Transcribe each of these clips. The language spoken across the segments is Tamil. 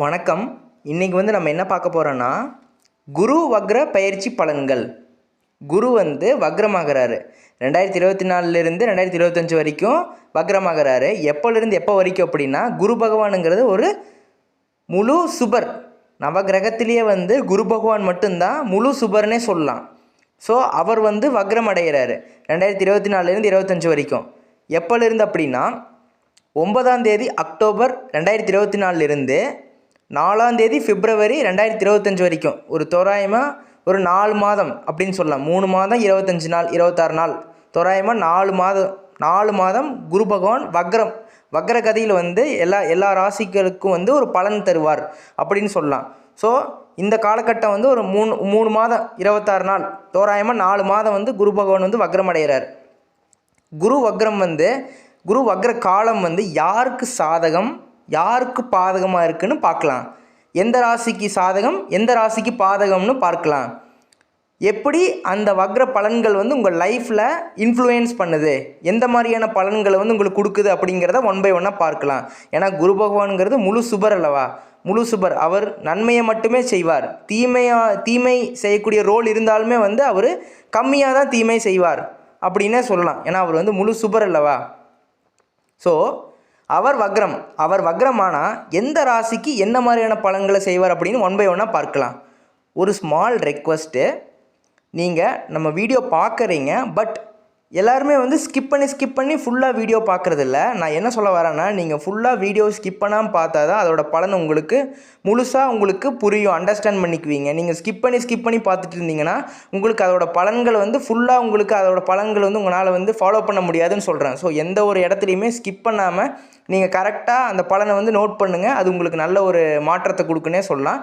வணக்கம். இன்றைக்கி வந்து நம்ம என்ன பார்க்க போகிறோன்னா குரு வக்ர பயிற்சி பலன்கள். குரு வந்து வக்ரமாகிறாரு. ரெண்டாயிரத்தி இருபத்தி நாலுலேருந்து ரெண்டாயிரத்தி இருபத்தஞ்சி வரைக்கும் வக்ரமாகிறாரு. எப்போலேருந்து எப்போ வரைக்கும் அப்படின்னா குரு பகவானுங்கிறது ஒரு முழு சுபர். நவகிரகத்திலேயே வந்து குரு பகவான் மட்டும்தான் முழு சுபர்னே சொல்லலாம். ஸோ அவர் வந்து வக்ரம் அடைகிறாரு ரெண்டாயிரத்தி இருபத்தி நாலுலேருந்து இருபத்தஞ்சி வரைக்கும். எப்போலேருந்து அப்படின்னா ஒன்பதாம் தேதி அக்டோபர் ரெண்டாயிரத்தி இருபத்தி நாலுலேருந்து நாலாந்தேதி பிப்ரவரி ரெண்டாயிரத்தி இருபத்தஞ்சி வரைக்கும். ஒரு தோராயமாக ஒரு நாலு மாதம் அப்படின்னு சொல்லலாம். மூணு மாதம் இருபத்தஞ்சி நாள் இருபத்தாறு நாள். தோராயமாக நாலு மாதம் நாலு மாதம் குரு பகவான் வக்ரம். வக்ர கதையில் வந்து எல்லா எல்லா ராசிகளுக்கும் வந்து ஒரு பலன் தருவார் அப்படின்னு சொல்லலாம். ஸோ இந்த காலகட்டம் வந்து ஒரு மூணு மூணு மாதம் இருபத்தாறு நாள். தோராயமாக நாலு மாதம் வந்து குரு பகவான் வந்து வக்ரம் அடைகிறார். குரு வக்ரம் வந்து குரு வக்ர காலம் வந்து யாருக்கு சாதகம்? யாருக்கு பாதகமாக இருக்குன்னு பார்க்கலாம். எந்த ராசிக்கு சாதகம் எந்த ராசிக்கு பாதகம்னு பார்க்கலாம். எப்படி அந்த வக்ர பலன்கள் வந்து உங்கள் லைஃப்பில் இன்ஃப்ளூயன்ஸ் பண்ணுது? எந்த மாதிரியான பலன்களை வந்து உங்களுக்கு கொடுக்குது அப்படிங்கிறத ஒன் பை ஒன்னாக பார்க்கலாம். ஏன்னா குரு பகவானுங்கிறது முழு சுபர் அல்லவா? முழு சுபர். அவர் நன்மையை மட்டுமே செய்வார். தீமையா தீமை செய்யக்கூடிய ரோல் இருந்தாலுமே வந்து அவர் கம்மியாக தான் தீமை செய்வார் அப்படின்னே சொல்லலாம். ஏன்னா அவர் வந்து முழு சுபர் அல்லவா? ஸோ அவர் வக்ரம் அவர் வக்ரமானா எந்த ராசிக்கு என்ன மாதிரியான பலன்களை செய்வார் அப்படின்னு ஒன் பை ஒன்னாக பார்க்கலாம். ஒரு ஸ்மால் ரெக்வஸ்ட்டு நீங்கள் நம்ம வீடியோ பார்க்குறீங்க பட் எல்லாருமே வந்து ஸ்கிப் பண்ணி ஸ்கிப் பண்ணி ஃபுல்லாக வீடியோ பார்க்குறதில்ல நான் என்ன சொல்ல வரேன்னா நீங்கள் ஃபுல்லாக வீடியோ ஸ்கிப் பண்ணாமல் பார்த்தா தான் அதோட பலன் உங்களுக்கு முழுசாக உங்களுக்கு புரியும் அண்டர்ஸ்டாண்ட் பண்ணிக்குவீங்க. நீங்கள் ஸ்கிப் பண்ணி ஸ்கிப் பண்ணி பார்த்துட்டு இருந்தீங்கன்னா உங்களுக்கு அதோட பலன்கள் வந்து ஃபுல்லாக உங்களுக்கு அதோட பலன்கள் வந்து உங்களால் வந்து ஃபாலோ பண்ண முடியாதுன்னு சொல்கிறேன் ஸோ எந்த ஒரு இடத்துலையுமே ஸ்கிப் பண்ணாமல் நீங்கள் கரெக்டாக அந்த பலனை வந்து நோட் பண்ணுங்கள் அது உங்களுக்கு நல்ல ஒரு மாற்றத்தை கொடுக்குன்னே சொல்லலாம்.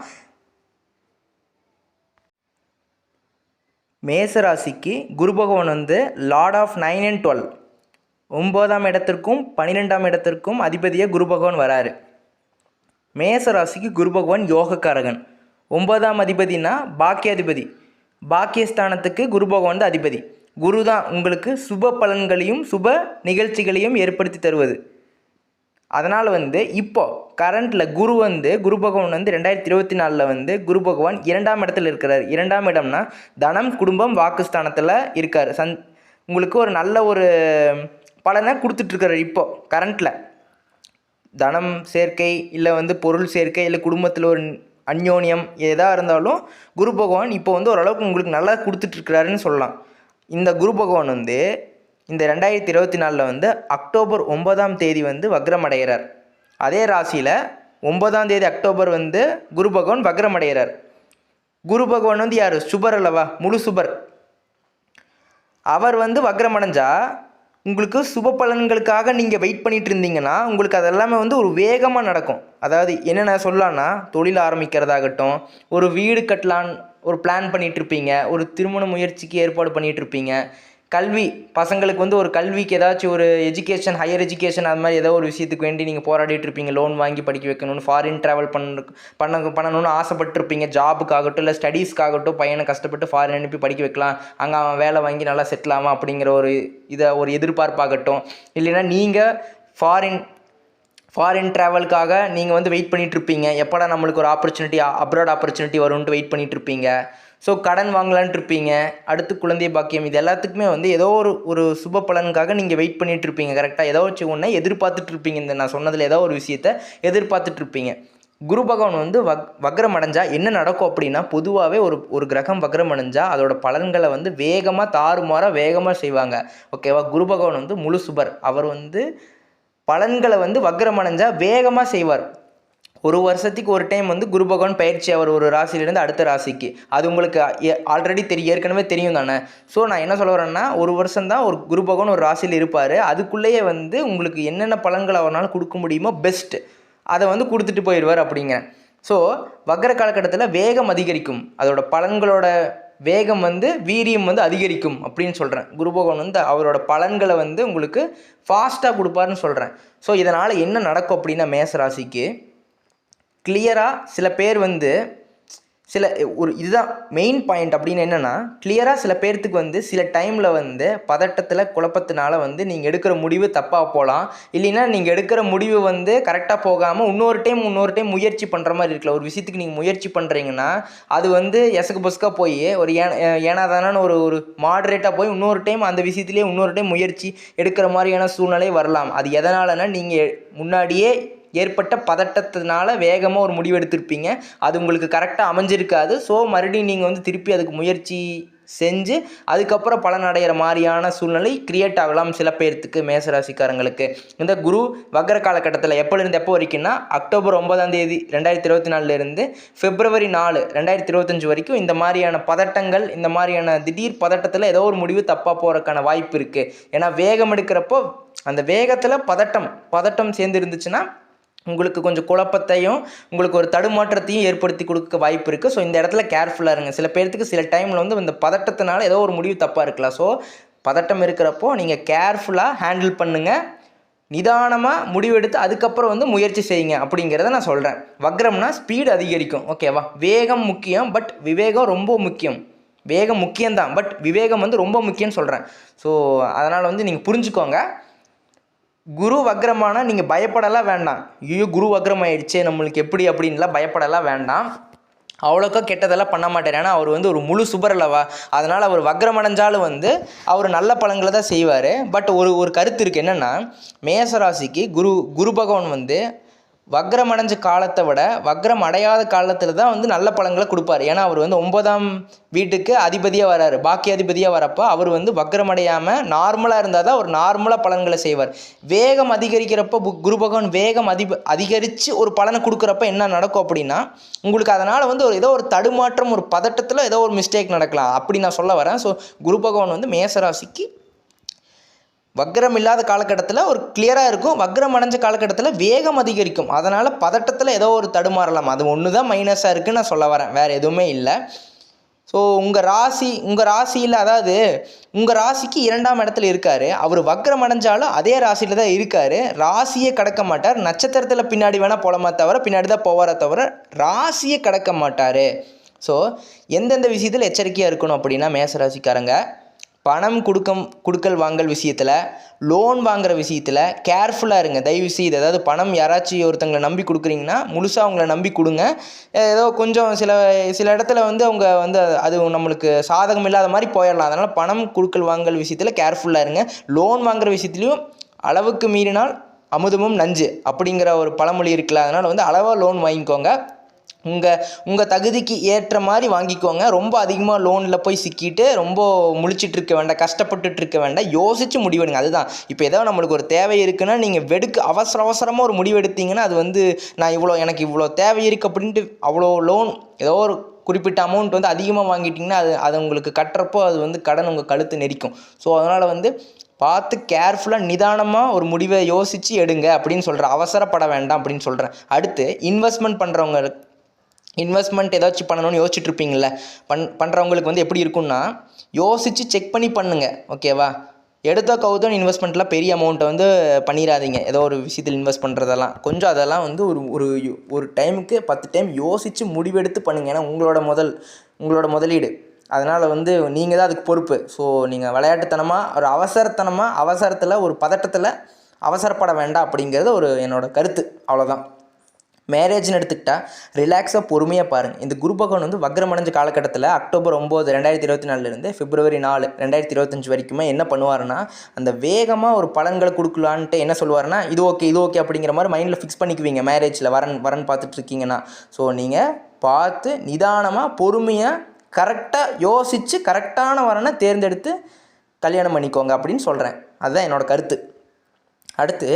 மேசராசிக்கு குரு பகவான் வந்து lord of nine and twelve ஒம்போதாம் இடத்திற்கும் பன்னிரெண்டாம் இடத்திற்கும் அதிபதியாக குரு பகவான் வராரு. மேசராசிக்கு குரு பகவான் யோகக்காரகன். ஒன்பதாம் அதிபதினா பாக்கியாதிபதி. பாக்கியஸ்தானத்துக்கு குரு பகவான் தான் அதிபதி. குரு தான் உங்களுக்கு சுப பலன்களையும் சுப நிகழ்ச்சிகளையும் ஏற்படுத்தி தருவது. அதனால் வந்து இப்போது கரண்டில் குரு வந்து குரு பகவான் வந்து ரெண்டாயிரத்தி இருபத்தி நாலில் வந்து குரு பகவான் இரண்டாம் இடத்துல இருக்கிறார். இரண்டாம் இடம்னா தனம் குடும்பம் வாக்குஸ்தானத்தில் இருக்கார். சந் உங்களுக்கு ஒரு நல்ல ஒரு பலனை கொடுத்துட்ருக்காரு இப்போது கரண்ட்டில் தனம் சேர்க்கை இல்லை வந்து பொருள் சேர்க்கை இல்லை குடும்பத்தில் ஒரு அந்யோன்யம் எதாக இருந்தாலும் குரு பகவான் இப்போ வந்து ஓரளவுக்கு உங்களுக்கு நல்லா கொடுத்துட்ருக்கிறாருன்னு சொல்லலாம். இந்த குரு பகவான் வந்து இந்த ரெண்டாயிரத்தி இருபத்தி நாலில் வந்து அக்டோபர் ஒன்பதாம் தேதி வந்து வக்ரம் அடைகிறார். அதே ராசியில் ஒன்பதாம் தேதி அக்டோபர் வந்து குரு பகவான் வக்ரமடைகிறார். குரு பகவான் வந்து யார்? சுபர் அல்லவா? முழு சுபர். அவர் வந்து வக்ரமடைஞ்சா உங்களுக்கு சுப பலன்களுக்காக நீங்கள் வெயிட் பண்ணிட்டு இருந்தீங்கன்னா உங்களுக்கு அதெல்லாமே வந்து ஒரு வேகமாக நடக்கும். அதாவது என்னென்ன சொல்லலான்னா தொழில் ஆரம்பிக்கிறதாகட்டும் ஒரு வீடு கட்டலான் ஒரு பிளான் பண்ணிகிட்ருப்பீங்க ஒரு திருமண முயற்சிக்கு ஏற்பாடு பண்ணிகிட்ருப்பீங்க கல்வி பசங்களுக்கு வந்து ஒரு கல்விக்கு ஏதாச்சும் ஒரு எஜுகேஷன் ஹையர் எஜுகேஷன் அது மாதிரி ஏதோ ஒரு விஷயத்துக்கு வேண்டி நீங்கள் போராடிட்டு இருப்பீங்க. லோன் வாங்கி படிக்க வைக்கணும்னு ஃபாரின் ட்ராவல் பண்ண பண்ண பண்ணணும்னு ஆசைப்பட்டுருப்பீங்க. ஜாபுக்காகட்டும் இல்லை ஸ்டடீஸ்க்காகட்டும் பையனை கஷ்டப்பட்டு ஃபாரின் அனுப்பி படிக்க வைக்கலாம். அங்கே அவன் வேலை வாங்கி நல்லா செட்டில் ஆகும் அப்படிங்கிற ஒரு இதை ஒரு எதிர்பார்ப்பாகட்டும். இல்லைன்னா நீங்கள் ஃபாரின் ஃபாரின் ட்ராவலுக்காக நீங்கள் வந்து வெயிட் பண்ணிகிட்ருப்பீங்க இருப்பீங்க எப்போடா நம்மளுக்கு ஒரு ஆப்பர்ச்சுனிட்டி அப்ராட் ஆப்பர்ச்சுனிட்டி வரும்ன்ட்டு வெயிட் பண்ணிட்டு இருப்பீங்க ஸோ கடன் வாங்கலான்ட்டு இருப்பீங்க அடுத்து குழந்தை பாக்கியம் இது எல்லாத்துக்குமே வந்து ஏதோ ஒரு ஒரு சுப பலனுக்காக நீங்கள் வெயிட் பண்ணிட்டு இருப்பீங்க கரெக்டாக ஏதோ வச்சு ஒன்று எதிர்பார்த்துட்டு இருப்பீங்க இந்த நான் சொன்னதில் ஏதோ ஒரு விஷயத்த எதிர்பார்த்துட்டு இருப்பீங்க குரு பகவான் வந்து வக் வக்ரம் அடைஞ்சால் என்ன நடக்கும் அப்படின்னா பொதுவாகவே ஒரு ஒரு கிரகம் வக்ரம் அடைஞ்சால் அதோட பலன்களை வந்து வேகமாக தாறுமாறாக வேகமாக செய்வாங்க. ஓகேவா? குரு பகவான் வந்து முழு சுபர். அவர் வந்து பலன்களை வந்து வக்ரம் வேகமாக செய்வார். ஒரு வருஷத்துக்கு ஒரு டைம் வந்து குரு பகவான் பயிற்சி அவர் ஒரு ராசியிலேருந்து அடுத்த ராசிக்கு. அது உங்களுக்கு ஆல்ரெடி தெரியும் ஏற்கனவே தெரியும் தானே? ஸோ நான் என்ன சொல்ல வரேன்னா ஒரு வருஷம் தான் ஒரு குரு பகவான் ஒரு ராசியில் இருப்பார். அதுக்குள்ளேயே வந்து உங்களுக்கு என்னென்ன பலன்கள் அவரால் கொடுக்க முடியுமோ பெஸ்ட்டு அதை வந்து கொடுத்துட்டு போயிடுவார் அப்படிங்க ஸோ வக்ர காலகட்டத்தில் வேகம் அதிகரிக்கும். அதோட பலன்களோட வேகம் வந்து வீரியம் வந்து அதிகரிக்கும் அப்படின்னு சொல்கிறேன் குரு பகவான் வந்து அவரோட பலன்களை வந்து உங்களுக்கு ஃபாஸ்ட்டாக கொடுப்பாருன்னு சொல்கிறேன் ஸோ இதனால் என்ன நடக்கும் அப்படின்னா மேச ராசிக்கு கிளியராக சில பேர் வந்து சில ஒரு இதுதான் மெயின் பாயிண்ட் அப்படின்னு என்னென்னா கிளியராக சில பேர்த்துக்கு வந்து சில டைமில் வந்து பதட்டத்தில் குழப்பத்தினால வந்து நீங்கள் எடுக்கிற முடிவு தப்பாக போகலாம் இல்லைன்னா நீங்கள் எடுக்கிற முடிவு வந்து கரெக்டாக போகாமல் இன்னொரு டைம் இன்னொரு டைம் முயற்சி பண்ணுற மாதிரி இருக்கல ஒரு விஷயத்துக்கு நீங்கள் முயற்சி பண்ணுறீங்கன்னா அது வந்து எசக்கு பொசுக்காக போய் ஒரு ஏன ஏனாதானான்னு ஒரு ஒரு மாடரேட்டாக போய் இன்னொரு டைம் அந்த விஷயத்துலேயே இன்னொரு டைம் முயற்சி எடுக்கிற மாதிரியான சூழ்நிலை வரலாம். அது எதனாலனா நீங்கள் முன்னாடியே ஏற்பட்ட பதட்டத்தினால வேகமாக ஒரு முடிவு எடுத்திருப்பீங்க. அது உங்களுக்கு கரெக்டாக அமைஞ்சிருக்காது. ஸோ மறுபடியும் நீங்கள் வந்து திருப்பி அதுக்கு முயற்சி செஞ்சு அதுக்கப்புறம் பலன் அடைகிற மாதிரியான சூழ்நிலை கிரியேட் ஆகலாம் சில பேர்த்துக்கு மேசராசிக்காரங்களுக்கு. இந்த குரு வக்ர காலகட்டத்தில் எப்போலேருந்து எப்போ வரைக்கும்னா அக்டோபர் ஒன்பதாம் தேதி ரெண்டாயிரத்தி இருபத்தி நாலுலேருந்து பிப்ரவரி நாலு ரெண்டாயிரத்தி இருபத்தஞ்சி வரைக்கும் இந்த மாதிரியான பதட்டங்கள் இந்த மாதிரியான திடீர் பதட்டத்தில் ஏதோ ஒரு முடிவு தப்பாக போகிறதுக்கான வாய்ப்பு இருக்குது ஏன்னா வேகம் எடுக்கிறப்போ அந்த வேகத்தில் பதட்டம் பதட்டம் சேர்ந்து இருந்துச்சுன்னா உங்களுக்கு கொஞ்சம் குழப்பத்தையும் உங்களுக்கு ஒரு தடுமாற்றத்தையும் ஏற்படுத்தி கொடுக்க வாய்ப்பு இருக்குது ஸோ இந்த இடத்துல கேர்ஃபுல்லாக இருங்க. சில பேர்த்துக்கு சில டைமில் வந்து இந்த பதட்டத்தினால ஏதோ ஒரு முடிவு தப்பாக இருக்கலாம். ஸோ பதட்டம் இருக்கிறப்போ நீங்கள் கேர்ஃபுல்லாக ஹேண்டில் பண்ணுங்கள் நிதானமாக முடிவெடுத்து அதுக்கப்புறம் வந்து முயற்சி செய்யுங்க அப்படிங்கிறத நான் சொல்கிறேன் வக்ரம்னா ஸ்பீடு அதிகரிக்கும். ஓகேவா வேகம் முக்கியம் பட் விவேகம் ரொம்ப முக்கியம். வேகம் முக்கியம்தான் பட் விவேகம் வந்து ரொம்ப முக்கியம்னு சொல்கிறேன் ஸோ அதனால் வந்து நீங்கள் புரிஞ்சுக்கோங்க. குரு வக்ரமானா நீங்கள் பயப்படலாம் வேண்டாம். ஐயோ குரு வக்ரம் ஆயிடுச்சே நம்மளுக்கு எப்படி அப்படின்லாம் பயப்படலாம் வேண்டாம். அவ்வளோக்கா கெட்டதெல்லாம் பண்ண மாட்டார். ஏன்னா அவர் வந்து ஒரு முழு சுபர் அதனால் அவர் வக்ரமடைஞ்சாலும் வந்து அவர் நல்ல பழங்களை தான் செய்வார். பட் ஒரு ஒரு கருத்து இருக்குது என்னென்னா மேசராசிக்கு குரு குரு பகவான் வந்து வக்ரம் அடைஞ்ச காலத்தை விட வக்ரம் அடையாத காலத்தில் தான் வந்து நல்ல பலன்களை கொடுப்பாரு. ஏன்னா அவர் வந்து ஒன்பதாம் வீட்டுக்கு அதிபதியாக வராரு. பாக்கி அதிபதியாக வரப்போ அவர் வந்து வக்ரம் அடையாமல் நார்மலாக இருந்தால் தான் அவர் நார்மலாக பலன்களை செய்வார். வேகம் அதிகரிக்கிறப்போ குரு பகவான் வேகம் அதிப அதிகரித்து ஒரு பலனை கொடுக்குறப்ப என்ன நடக்கும் அப்படின்னா உங்களுக்கு அதனால் வந்து ஒரு ஏதோ ஒரு தடுமாற்றம் ஒரு பதட்டத்தில் ஏதோ ஒரு மிஸ்டேக் நடக்கலாம். அப்படி நான் சொல்ல வரேன். ஸோ குரு பகவான் வந்து மேசராசிக்கு வக்ரம் இல்லாத காலகட்டத்தில் ஒரு கிளியராக இருக்கும். வக்ரம் அடைஞ்ச காலகட்டத்தில் வேகம் அதிகரிக்கும். அதனால் பதட்டத்தில் ஏதோ ஒரு தடுமாறலாம். அது ஒன்று தான் மைனஸாக இருக்குதுன்னு நான் சொல்ல வரேன். வேறு எதுவுமே இல்லை. ஸோ உங்கள் ராசி உங்கள் ராசியில் அதாவது உங்கள் ராசிக்கு இரண்டாம் இடத்துல இருக்கார். அவர் வக்ரம் அடைஞ்சாலும் அதே ராசியில் தான் இருக்கார். ராசியே கடக்க மாட்டார். நட்சத்திரத்தில் பின்னாடி வேணால் போலமா தவிர பின்னாடி தான் போவாரே தவிர ராசியை கடக்க மாட்டார். ஸோ எந்தெந்த விஷயத்தில் எச்சரிக்கையாக இருக்கணும் அப்படின்னா மேசராசிக்காரங்க பணம் கொடுக்கம் கொடுக்கல் வாங்கல் விஷயத்தில் லோன் வாங்குற விஷயத்தில் கேர்ஃபுல்லாக இருங்க. தயவு செய்து அதாவது பணம் யாராச்சும் ஒருத்தங்களை நம்பி கொடுக்குறீங்கன்னா முழுசாக அவங்கள நம்பி கொடுங்க. ஏதோ கொஞ்சம் சில சில இடத்துல வந்து அவங்க வந்து அது நம்மளுக்கு சாதகம் இல்லாத மாதிரி போயிடலாம். அதனால் பணம் கொடுக்கல் வாங்கல் விஷயத்தில் கேர்ஃபுல்லாக இருங்க. லோன் வாங்குற விஷயத்துலையும் அளவுக்கு மீறினால் அமுதமும் நஞ்சு அப்படிங்கிற ஒரு பழமொழி இருக்குல்ல அதனால் வந்து அளவாக லோன் வாங்கிக்கோங்க. உங்கள் உங்கள் தகுதிக்கு ஏற்ற மாதிரி வாங்கிக்கோங்க. ரொம்ப அதிகமாக லோனில் போய் சிக்கிட்டு ரொம்ப முழிச்சிட்டு இருக்க வேண்டாம் கஷ்டப்பட்டுட்டு இருக்க வேண்டாம். யோசித்து முடிவெடுங்க. அதுதான். இப்போ ஏதோ நம்மளுக்கு ஒரு தேவை இருக்குன்னா நீங்கள் வெடுக்கு அவசர அவசரமாக ஒரு முடிவு எடுத்தீங்கன்னா அது வந்து நான் இவ்வளோ எனக்கு இவ்வளோ தேவை இருக்குது அப்படின்ட்டு அவ்வளோ லோன் ஏதோ ஒரு குறிப்பிட்ட அமௌண்ட் வந்து அதிகமாக வாங்கிட்டிங்கன்னா அது அது உங்களுக்கு கட்டுறப்போ அது வந்து கடன் உங்கள் கழுத்து நெரிக்கும். ஸோ அதனால் வந்து பார்த்து கேர்ஃபுல்லாக நிதானமாக ஒரு முடிவை யோசித்து எடுங்க அப்படின்னு சொல்கிறேன் அவசரப்பட வேண்டாம் அப்படின்னு சொல்கிறேன் அடுத்து இன்வெஸ்ட்மெண்ட் பண்ணுறவங்க இன்வெஸ்ட்மெண்ட் ஏதாச்சும் பண்ணணும்னு யோசிச்சுட்டு இருப்பீங்கள பண் பண்ணுறவங்களுக்கு வந்து எப்படி இருக்கும்னா யோசித்து செக் பண்ணி பண்ணுங்கள் ஓகேவா எடுத்த கவுத்தோ இன்வெஸ்ட்மெண்ட்லாம் பெரிய அமௌண்ட்டை வந்து பண்ணிடாதீங்க ஏதோ ஒரு விஷயத்தில் இன்வெஸ்ட் பண்ணுறதெல்லாம் கொஞ்சம் அதெல்லாம் வந்து ஒரு ஒரு ஒரு டைமுக்கு பத்து டைம் யோசித்து முடிவெடுத்து பண்ணுங்கள் ஏன்னா உங்களோட முதல் உங்களோட முதலீடு. அதனால் வந்து நீங்கள் தான் அதுக்கு பொறுப்பு. ஸோ நீங்கள் விளையாட்டுத்தனமாக ஒரு அவசரத்தனமாக அவசரத்தில் ஒரு பதட்டத்தில் அவசரப்பட வேண்டாம் அப்படிங்கிறது ஒரு என்னோட கருத்து. அவ்வளோதான் மேரேஜ்னு எடுத்துக்கிட்டால் ரிலாக்ஸாக பொறுமையாக பாருங்கள் இந்த குரு பகவான் வந்து வக்ரமடைஞ்ச காலகட்டத்தில் அக்டோபர் ஒம்பது ரெண்டாயிரத்தி இருபத்தி நாலுலேருந்து பிப்ரவரி நாலு ரெண்டாயிரத்தி இருபத்தஞ்சி வரைக்குமே என்ன பண்ணுவாருன்னா அந்த வேகமாக ஒரு பலன்களை கொடுக்கலான்ட்டு என்ன சொல்லுவாருன்னா இது ஓகே இது ஓகே அப்படிங்கிற மாதிரி மைண்டில் ஃபிக்ஸ் பண்ணிக்குவீங்க மேரேஜில் வரன் வரன் பார்த்துட்டு இருக்கீங்கன்னா ஸோ நீங்கள் பார்த்து நிதானமாக பொறுமையாக கரெக்டாக யோசித்து கரெக்டான வரனை தேர்ந்தெடுத்து கல்யாணம் பண்ணிக்கோங்க அப்படின்னு சொல்கிறேன் அதுதான் என்னோடய கருத்து. அடுத்து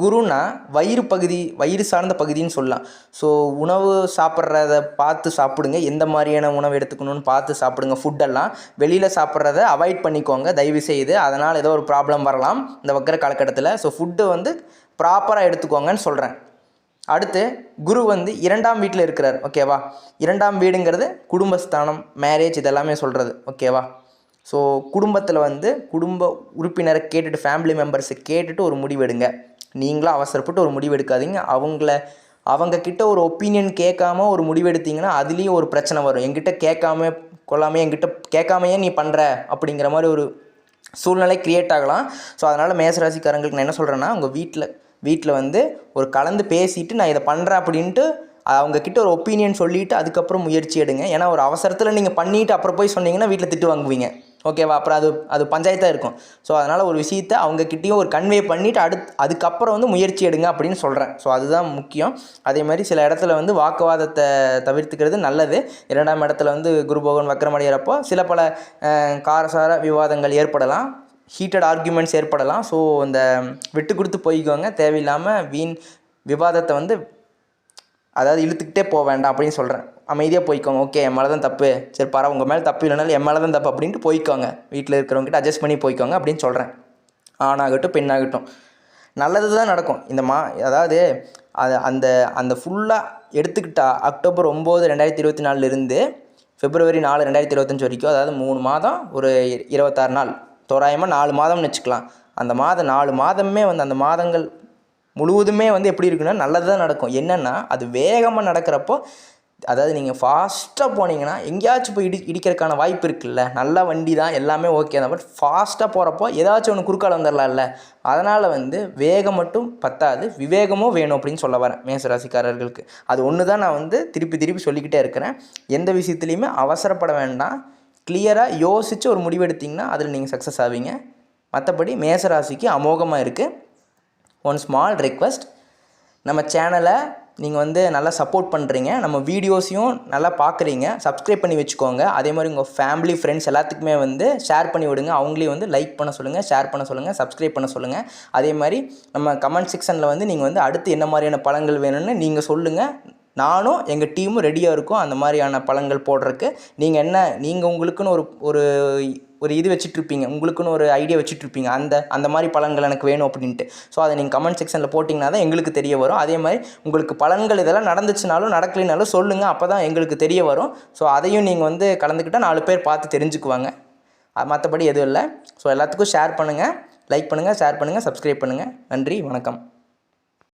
குருனா வயிறு பகுதி வயிறு சார்ந்த பகுதின்னு சொல்லலாம். ஸோ உணவு சாப்பிட்றத பார்த்து சாப்பிடுங்க. எந்த மாதிரியான உணவு எடுத்துக்கணும்னு பார்த்து சாப்பிடுங்க. ஃபுட்டெல்லாம் வெளியில் சாப்பிட்றத அவாய்ட் பண்ணிக்கோங்க. தயவு செய்து அதனால் ஏதோ ஒரு ப்ராப்ளம் வரலாம் இந்த வக்கிற காலகட்டத்தில். ஸோ ஃபுட்டு வந்து ப்ராப்பராக எடுத்துக்கோங்கன்னு சொல்கிறேன் அடுத்து குரு வந்து இரண்டாம் வீட்டில் இருக்கிறார். ஓகேவா இரண்டாம் வீடுங்கிறது குடும்பஸ்தானம் மேரேஜ் இதெல்லாமே சொல்கிறது ஓகேவா ஸோ குடும்பத்தில் வந்து குடும்ப உறுப்பினரை கேட்டுட்டு ஃபேமிலி மெம்பர்ஸை கேட்டுட்டு ஒரு முடிவெடுங்க. நீங்களும் அவசரப்பட்டு ஒரு முடிவு எடுக்காதீங்க அவங்கள அவங்க கிட்ட ஒரு ஒப்பீனியன் கேட்காம ஒரு முடிவெடுத்தீங்கன்னா அதுலேயும் ஒரு பிரச்சனை வரும். என்கிட்ட கேட்காம கொள்ளாமல் என்கிட்ட கேட்காமையே நீ பண்ணுற அப்படிங்கிற மாதிரி ஒரு சூழ்நிலை க்ரியேட் ஆகலாம். ஸோ அதனால் மேசராசிக்காரங்களுக்கு நான் என்ன சொல்கிறேன்னா உங்கள் வீட்டில் வீட்டில் வந்து ஒரு கலந்து பேசிட்டு நான் இதை பண்ணுறேன் அப்படின்ட்டு அவங்கக்கிட்ட ஒரு ஒப்பீனியன் சொல்லிவிட்டு அதுக்கப்புறம் முயற்சி எடுங்க. ஏன்னா ஒரு அவசரத்தில் நீங்கள் பண்ணிவிட்டு அப்புறம் போய் சொன்னீங்கன்னா வீட்டில் திட்டு வாங்குவீங்க. ஓகேவா? அப்புறம் அது அது பஞ்சாயத்தாக இருக்கும். ஸோ அதனால் ஒரு விஷயத்தை அவங்கக்கிட்டேயும் ஒரு கன்வே பண்ணிவிட்டு அடுத் அதுக்கப்புறம் வந்து முயற்சி எடுங்க அப்படின்னு சொல்கிறேன் ஸோ அதுதான் முக்கியம். அதே மாதிரி சில இடத்துல வந்து வாக்குவாதத்தை தவிர்த்துக்கிறது நல்லது. இரண்டாம் இடத்துல வந்து குருபோகன் வக்கரமடைகிறப்போ சில பல காரசார விவாதங்கள் ஏற்படலாம். ஹீட்டட் ஆர்குமெண்ட்ஸ் ஏற்படலாம். ஸோ அந்த விட்டு கொடுத்து போய்க்கோங்க. தேவையில்லாமல் வீண் விவாதத்தை வந்து அதாவது இழுத்துக்கிட்டே போக வேண்டாம் அப்படின்னு சொல்கிறேன் அமைதியாக போய்க்கோங்க. ஓகே என் மேலே தான் தப்பு. சரி பரவ உங்கள் மேலே தப்பு இல்லைனாலும் என் மேலே தான் தப்பு அப்படின்ட்டு போய்க்கோங்க. வீட்டில் இருக்கிறவங்ககிட்ட அட்ஜஸ்ட் பண்ணி போய்க்கோங்க அப்படின்னு சொல்கிறேன் ஆணாகட்டும் பெண்ணாகட்டும். நல்லது தான் நடக்கும். இந்த மா அதாவது அது அந்த அந்த ஃபுல்லாக எடுத்துக்கிட்டா அக்டோபர் ஒம்பது ரெண்டாயிரத்தி இருபத்தி நாலுலேருந்து பிப்ரவரி நாலு ரெண்டாயிரத்தி இருபத்தஞ்சி வரைக்கும் அதாவது மூணு மாதம் ஒரு இருபத்தாறு நாள். தோராயமாக நாலு மாதம்னு வச்சுக்கலாம். அந்த மாதம் நாலு மாதமே வந்து அந்த மாதங்கள் முழுவதுமே வந்து எப்படி இருக்குன்னா நல்லது தான் நடக்கும். என்னென்னா அது வேகமாக நடக்கிறப்போ அதாவது நீங்கள் ஃபாஸ்ட்டாக போனீங்கன்னா எங்கேயாச்சும் போய் இடி இடிக்கிறதுக்கான வாய்ப்பு இருக்குல்ல? நல்ல வண்டி தான் எல்லாமே ஓகே தான். பட் ஃபாஸ்ட்டாக போகிறப்போ ஏதாச்சும் ஒன்று குறுக்கால் வந்துடலாம்ல அதனால் வந்து வேகம் மட்டும் பத்தாது விவேகமும் வேணும் அப்படின்னு சொல்ல வரேன் மேசராசிக்காரர்களுக்கு. அது ஒன்று தான் நான் வந்து திருப்பி திருப்பி சொல்லிக்கிட்டே இருக்கிறேன். எந்த விஷயத்துலையுமே அவசரப்பட வேண்டாம். கிளியராக யோசித்து ஒரு முடிவெடுத்தீங்கன்னா அதில் நீங்கள் சக்ஸஸ் ஆவீங்க. மற்றபடி மேசராசிக்கு அமோகமாக இருக்குது ஒன் ஸ்மால் ரெக்வஸ்ட் நம்ம சேனலை நீங்கள் வந்து நல்லா சப்போர்ட் பண்ணுறீங்க நம்ம வீடியோஸையும் நல்லா பார்க்குறீங்க சப்ஸ்கிரைப் பண்ணி வச்சுக்கோங்க. அதே மாதிரி உங்கள் ஃபேமிலி ஃப்ரெண்ட்ஸ் எல்லாத்துக்குமே வந்து ஷேர் பண்ணி விடுங்க. அவங்களையும் வந்து லைக் பண்ண சொல்லுங்கள் ஷேர் பண்ண சொல்லுங்கள் சப்ஸ்கிரைப் பண்ண சொல்லுங்கள் அதே மாதிரி நம்ம கமெண்ட் செக்ஷனில் வந்து நீங்கள் வந்து அடுத்து என்ன மாதிரியான பழங்கள் வேணும்னு நீங்கள் சொல்லுங்கள் நானும் எங்கள் டீமும் ரெடியாக இருக்கும். அந்த மாதிரியான பழங்கள் போடுறதுக்கு. நீங்கள் என்ன நீங்கள் உங்களுக்குன்னு ஒரு ஒரு ஒரு இது வச்சுட்ருப்பீங்க உங்களுக்குன்னு ஒரு ஐடியா வச்சுட்ருப்பீங்க அந்த அந்த மாதிரி பலன்கள் எனக்கு வேணும் அப்படின்ட்டு. ஸோ அதை நீங்கள் கமெண்ட் செக்ஷனில் போட்டிங்கன்னா தான் எங்களுக்கு தெரிய வரும். அதே மாதிரி உங்களுக்கு பலன்கள் இதெல்லாம் நடந்துச்சுனாலும் நடக்கலைனாலும் சொல்லுங்கள் அப்போ தான் எங்களுக்கு தெரிய வரும். ஸோ அதையும் நீங்கள் வந்து கலந்துக்கிட்டால் நாலு பேர் பார்த்து தெரிஞ்சுக்குவாங்க. மற்றபடி எதுவும் இல்லை. ஸோ எல்லாத்துக்கும் ஷேர் பண்ணுங்கள் லைக் பண்ணுங்கள் ஷேர் பண்ணுங்கள் சப்ஸ்கிரைப் பண்ணுங்கள் நன்றி வணக்கம்.